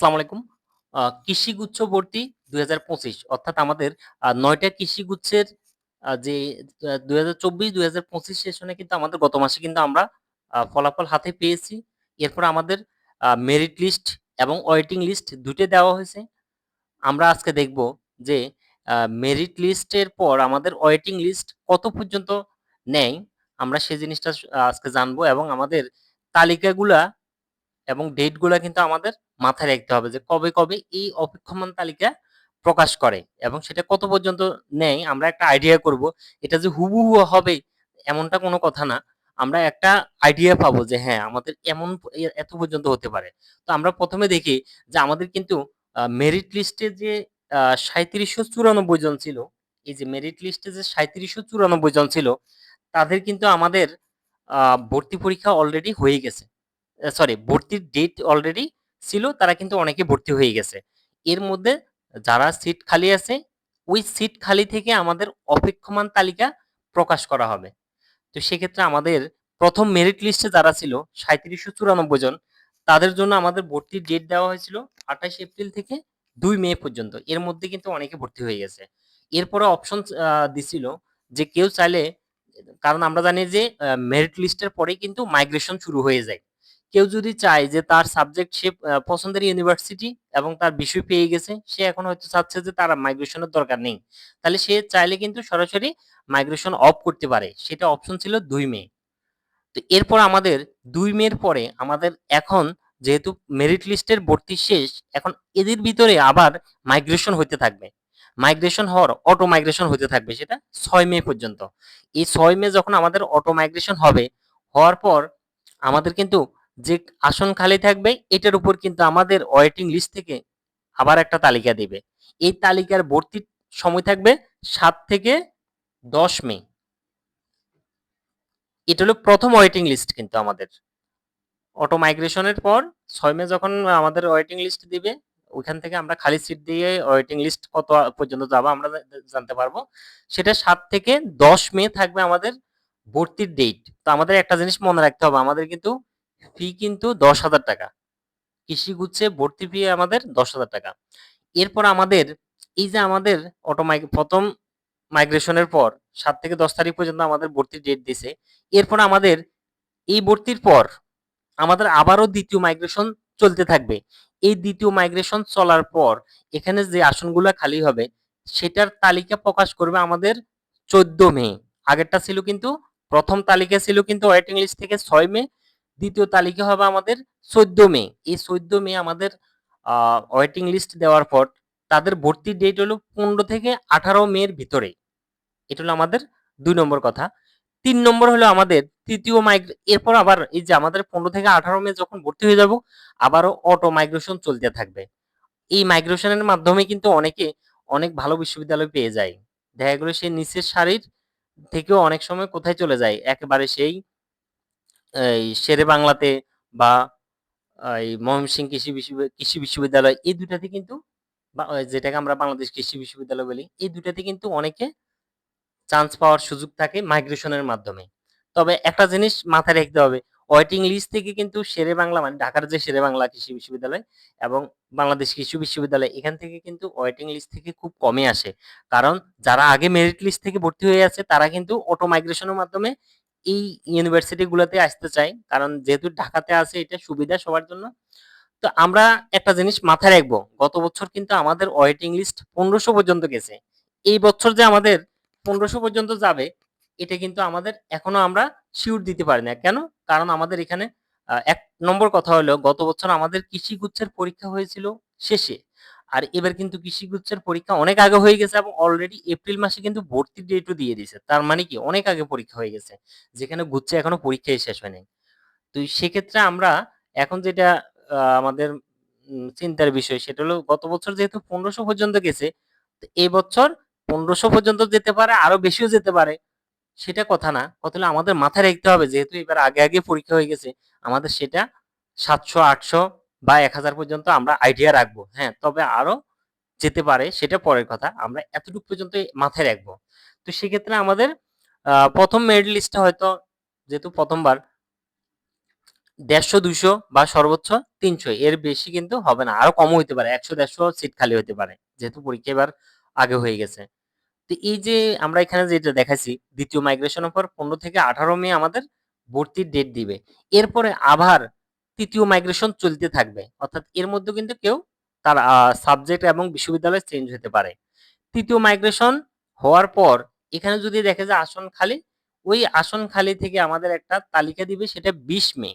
আসসালামু আলাইকুম। কৃষিগুচ্ছ ভর্তি ২০২৫ অর্থাৎ আমাদের নয়টা ৯ টা কৃষিগুচ্ছের যে আ ২০২৪-২০২৫ সেশনে কিন্তু আমাদের গত মাসে কিন্তু আমরা ফলাফল হাতে পেয়েছি। এরপর আমাদের মেরিট লিস্ট এবং ওয়েটিং লিস্ট ২ টোই দেওয়া হয়েছে। আমরা আজকে দেখব যে মেরিট লিস্টের পর আমাদের ওয়েটিং লিস্ট কত পর্যন্ত নেয়, আমরা সেই জিনিসটা আজকে জানব এবং আমাদের তালিকাগুলা এবং ডেটগুলা কিন্তু আমাদের মাথায় রাখতে হবে যে কবে, কবে এই অপেক্ষমান তালিকা প্রকাশ করে এবং সেটা কত পর্যন্ত নেয় আমরা একটা আইডিয়া করব। এটা যে হুবহু হবে এমনটা কোনো কথা না। আমরা একটা আইডিয়া পাবো যে হ্যাঁ, আমাদের এমন এত পর্যন্ত হতে পারে। তো আমরা প্রথমে দেখি যে আমাদের কিন্তু মেরিট লিস্টে যে আ ৩৭৯৪ জন ছিল, এই যে মেরিট লিস্টে যে ৩৭৯৪ জন ছিল, তাদের কিন্তু আমাদের ভর্তি পরীক্ষা অলরেডি হয়ে গেছে। সরি ভর্তির ডেট অলরেডি ছিল, তারা কিন্তু অনেকে ভর্তি হয়ে গেছে। এর মধ্যে যারা সিট খালি আছে, ওই সিট খালি থেকে আমাদের অপেক্ষমান তালিকা প্রকাশ করা হবে। তো সেক্ষেত্রে আমাদের প্রথম মেরিট লিস্টে যারা ছিল ৩৭৯৪ জন, তাদের জন্য আমাদের ভর্তির ডেট দেওয়া হয়েছিল ২৮ এপ্রিল থেকে দুই মে পর্যন্ত। এর মধ্যে কিন্তু অনেকে ভর্তি হয়ে গেছে। এরপরে অপশন দিছিল যে কেউ চাইলে কারণ আমরা জানি যে মেরিট লিস্টের পরেই কিন্তু মাইগ্রেশন শুরু হয়ে যায়। কেউ যদি চায় যে তার সাবজেক্ট সে পছন্দের ইউনিভার্সিটি এবং তার বিষয় পেয়ে গেছে, সে এখন হয়তো চাচ্ছে যে তার মাইগ্রেশনের দরকার নেই। তাহলে সে চাইলে কিন্তু সরাসরি মাইগ্রেশন অফ করতে পারে। সেটা অপশন ছিল দুই মে। তো এরপর আমাদের দুই মের পরে আমাদের এখন যেহেতু মেরিট লিস্টের ভর্তি শেষ, এখন এদের ভিতরে আবার মাইগ্রেশন হইতে থাকবে। মাইগ্রেশন হওয়ার অটো মাইগ্রেশন হইতে থাকবে সেটা ছয় মে পর্যন্ত। এই ছয় মে যখন আমাদের অটো মাইগ্রেশন হবে, হওয়ার পর আমাদের কিন্তু যে আসন খালি থাকবে এটার উপর কিন্তু আমাদের ওয়েটিং লিস্ট থেকে আবার একটা তালিকা দিবে। এই তালিকার ভর্তির সময় থাকবে সাত থেকে ১০ মে। এটা হলো প্রথম ওয়েটিং লিস্ট কিন্তু আমাদের। অটো মাইগ্রেশন এর পর ছয় মে যখন আমাদের ওয়েটিং লিস্ট দিবে, ওইখান থেকে আমরা খালি সিট দিয়ে ওয়েটিং লিস্ট কত পর্যন্ত যাব আমরা জানতে পারব। সেটা সাত থেকে ১০ মে থাকবে আমাদের ভর্তির ডেট। তো আমাদের একটা জিনিস মনে রাখতে হবে, আমাদের কিন্তু ফি কিন্তু ৳১০,০০০ কৃষিগুচ্ছে ভর্তি ফি আমাদের ৳১০,০০০ এরপর আমাদের এই যে আমাদের অটো প্রথম ১ম মাইগ্রেশনের পর সাত থেকে ১০ তারিখ পর্যন্ত আমাদের ভর্তির ডেট দিছে। এরপর আমাদের এই ভর্তির পর আমাদের আবারও দ্বিতীয় মাইগ্রেশন চলতে থাকবে। এই দ্বিতীয় মাইগ্রেশন চলার পর এখানে যে আসনগুলো খালি হবে, সেটার তালিকা প্রকাশ করবে আমাদের ১৪ মে। আগেরটা ছিল কিন্তু প্রথম তালিকা ছিল কিন্তু ওয়েটিং লিস্ট থেকে ছয় মে, ২য় তালিকা হবে আমাদের ১৪ মে। এই ১৪ মে আমাদের ওয়েটিং লিস্ট দেওয়ার পর তাদের ভর্তির ডেট হলো ১৫ থেকে ১৮ মের ভিতরে। এটা হলো আমাদের দুই নম্বর কথা। তিন নম্বর হলো আমাদের তৃতীয় মাইগ্রে এরপর আবার এই যে আমাদের ১৫ থেকে ১৮ মে যখন ভর্তি হয়ে যাব, আবারও অটো মাইগ্রেশন চলতে থাকবে। এই মাইগ্রেশনের মাধ্যমে কিন্তু অনেকে অনেক ভালো বিশ্ববিদ্যালয় পেয়ে যায়। দেখা গেলো সে নিচের সারির থেকেও অনেক সময় কোথায় চলে যায়? একেবারে সেই এই শেরে বাংলাতে বা এই ময়মনসিংহ কৃষি কৃষি বিশ্ববিদ্যালয় এই দুটাতে কিন্তু যেটাকে আমরা বাংলাদেশ কৃষি বিশ্ববিদ্যালয় বলি, এই দুটাতে কিন্তু অনেকে চান্স পাওয়ার সুযোগ থাকে মাইগ্রেশনের মাধ্যমে। তবে একটা জিনিস মাথায় রাখতে হবে, ওয়েটিং লিস্ট থেকে কিন্তু শেরে বাংলা মানে ঢাকার যে শেরে বাংলা কৃষি বিশ্ববিদ্যালয় এবং বাংলাদেশ কৃষি বিশ্ববিদ্যালয় এখান থেকে কিন্তু ওয়েটিং লিস্ট থেকে খুব কমই আসে। কারণ যারা আগে মেরিট লিস্ট থেকে ভর্তি হয়ে আছে তারা কিন্তু অটো মাইগ্রেশনের মাধ্যমে এই ইউনিভার্সিটি গুলাতে আসতে চাই কারণ যেহেতু ঢাকাতে আছে এটা সুবিধা সবার জন্য। তো আমরা একটা জিনিস মাথায় রাখব, গত বছর কিন্তু আমাদের ওয়েটিং লিস্ট পনেরোশো পর্যন্ত গেছে। এই বছর যে আমাদের পনেরোশো পর্যন্ত যাবে, এটা কিন্তু আমাদের এখনও আমরা সিউর দিতে পারি না। কেন? কারণ আমাদের এখানে ১ নম্বর কথা হলো গত বছর আমাদের কৃষিগুচ্ছের পরীক্ষা হয়েছিল শেষে। আর এবার কিন্তু কৃষিগুচ্ছের পরীক্ষা অনেক আগে হয়ে গেছে এবং অলরেডি এপ্রিল মাসে কিন্তু ভর্তির ডেটও দিয়ে দিছে। তার মানে কি অনেক আগে পরীক্ষা হয়ে গেছে। যেখানে গুচ্ছে এখনও পরীক্ষাই শেষ হয়নি তো সেক্ষেত্রে আমরা এখন যেটা আমাদের চিন্তার বিষয় সেটা হলো গত বছর যেহেতু পনেরোশো পর্যন্ত গেছে, তো এবছর পনেরোশো পর্যন্ত যেতে পারে, আরও বেশিও যেতে পারে। সেটা কথা না। কথা আমাদের মাথায় রাখতে হবে যেহেতু এবার আগে, আগে পরীক্ষা হয়ে গেছে, আমাদের সেটা ৭০০, ৮০০ বা ১০০০ পর্যন্ত আমরা আইডিয়া রাখব। হ্যাঁ? তবে আরও যেতে পারে, সেটা পরের কথা। আমরা এতটুকু পর্যন্ত মাথায় রাখব। তো সেক্ষেত্রে আমাদের ১ম মেরিট লিস্টটা হয়তো যেহেতু প্রথমবার, দেড়শো দুশো বা সর্বোচ্চ তিনশো, এর বেশি কিন্তু হবে না আরও কম হইতে পারে, একশো, দেড়শো সিট খালি হতে পারে, যেহেতু পরীক্ষা এবার আগে হয়ে গেছে তো এই যে আমরা এখানে যেটা দেখাচ্ছি দ্বিতীয় মাইগ্রেশনের পর পনেরো থেকে আঠারো মে আমাদের ভর্তির ডেট দিবে এরপরে আবার তৃতীয় মাইগ্রেশন চলতে থাকবে। অর্থাৎ এর মধ্যে কিন্তু কেউ তার সাবজেক্ট এবং বিশ্ববিদ্যালয় চেঞ্জ হতে পারে। তৃতীয় মাইগ্রেশন হওয়ার পর এখানে যদি দেখে যে আসন খালি, ওই আসন খালি থেকে আমাদের একটা তালিকা দিবে, সেটা বিশ মে।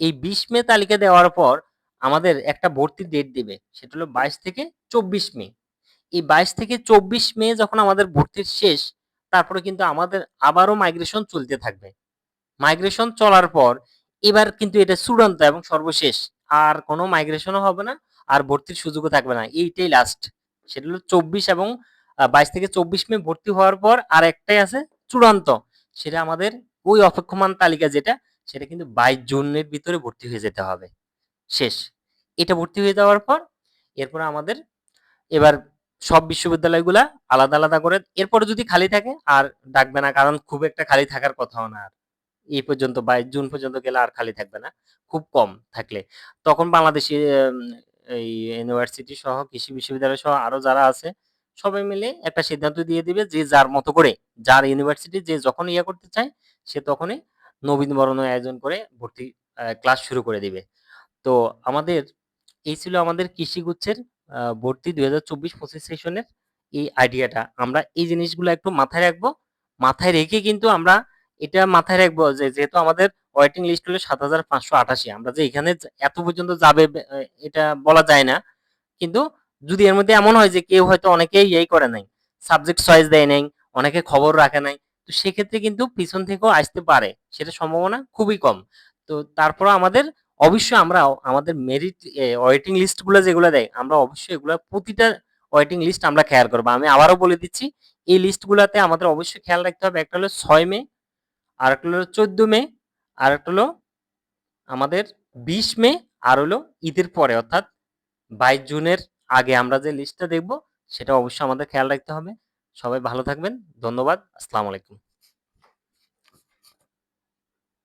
এই বিশ মে তালিকা দেওয়ার পর আমাদের একটা ভর্তির ডেট দিবে, সেটা হলো বাইশ থেকে চব্বিশ মে। এই বাইশ থেকে চব্বিশ মে যখন আমাদের ভর্তির শেষ, তারপরে কিন্তু আমাদের আবারও মাইগ্রেশন চলতে থাকবে। মাইগ্রেশন চলার পর এবার কিন্তু এটা চূড়ান্ত এবং সর্বশেষ। আর কোনো মাইগ্রেশনও হবে না, আর ভর্তির সুযোগও থাকবে না। এইটাই লাস্ট সেটা হলো চব্বিশ এবং বাইশ থেকে চব্বিশ মে ভর্তি হওয়ার পর আর একটাই আছে চূড়ান্ত। সেটা আমাদের ওই অপেক্ষমান তালিকা যেটা, সেটা কিন্তু বাইশ জুনের ভিতরে ভর্তি হয়ে যেতে হবে। শেষ। এটা ভর্তি হয়ে যাওয়ার পর এরপর আমাদের এবার সব বিশ্ববিদ্যালয়গুলা আলাদা আলাদা করে এরপরে যদি খালি থাকে, আর ডাকবে না, কারণ খুব একটা খালি থাকার কথাও না আর। এই পর্যন্ত বাইশ জুন পর্যন্ত গেলে আর খালি থাকবে না, খুব কম থাকলে। তখন বাংলাদেশি এই ইউনিভার্সিটি সহ, কৃষি বিশ্ববিদ্যালয় সহ আরও যারা আছে, সবাই মিলে একটা সিদ্ধান্ত দিয়ে দিবে যে যার মতো করে, যার ইউনিভার্সিটি যে যখন ইয়ে করতে চায়, সে তখনই নবীনবরণ আয়োজন করে ভর্তি ক্লাস শুরু করে দিবে। তো আমাদের, এই ছিল আমাদের কৃষিগুচ্ছের ভর্তি দুই হাজার চব্বিশ পঁচিশ সেশনের এই আইডিয়াটা আমরা এই জিনিসগুলো একটু মাথায় রাখব। মাথায় রেখে কিন্তু আমরা এটা মাথায় রাখব যে যেহেতু আমাদের ওয়েটিং লিস্ট হলো সাত হাজার পাঁচশো আটাশি, আমরা যে এখানে এত পর্যন্ত যাবে এটা বলা যায় না। কিন্তু যদি এর মধ্যে এমন হয় যে কেউ হয়তো অনেকেই ইয়ে করে নাই সাবজেক্ট চয়েস দেয় নাই, অনেকে খবর রাখে নাই, তো সেক্ষেত্রে কিন্তু পিছন থেকেও আসতে পারে, সেটা সম্ভাবনা খুবই কম। তো তারপর আমাদের অবশ্যই আমরা আমাদের মেরিট ওয়েটিং লিস্টগুলো যেগুলো দেয়, আমরা অবশ্যই এগুলো প্রতিটা ওয়েটিং লিস্ট আমরা খেয়াল করব। আমি আবারও বলে দিচ্ছি, এই লিস্ট গুলাতে আমাদের অবশ্যই খেয়াল রাখতে হবে, একটা হলো ছয় মে আর একটা হলো চোদ্দ মে আর একটা হলো আমাদের বিশ মে, আর হলো ঈদের পরে, অর্থাৎ বাইশ জুনের আগে আমরা যে লিস্টটা দেখব, সেটা অবশ্যই আমাদের খেয়াল রাখতে হবে। সবাই ভালো থাকবেন, ধন্যবাদ, আসসালামু আলাইকুম।